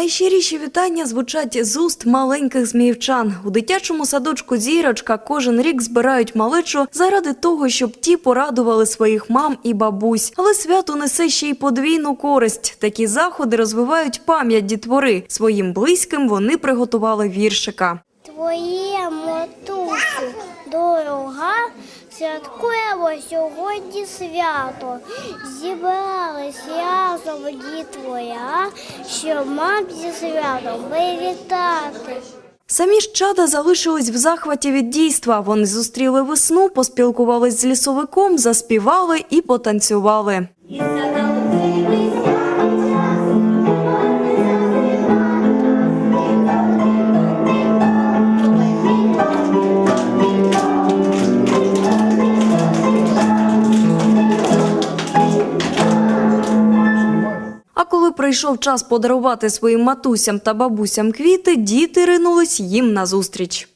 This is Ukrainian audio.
Найщиріші вітання звучать з уст маленьких зміївчан. У дитячому садочку Зірочка кожен рік збирають малечу заради того, щоб ті порадували своїх мам і бабусь. Але свято несе ще й подвійну користь. Такі заходи розвивають пам'ять дітвори. Своїм близьким вони приготували віршика. Твоє мотусю дорога, святкуємо сьогодні свято. Зібрались разом твоя, щоб мам зі святом привітати. Самі ж чада залишились в захваті від дійства. Вони зустріли весну, поспілкувались з лісовиком, заспівали і потанцювали. Коли прийшов час подарувати своїм матусям та бабусям квіти, діти ринулись їм назустріч.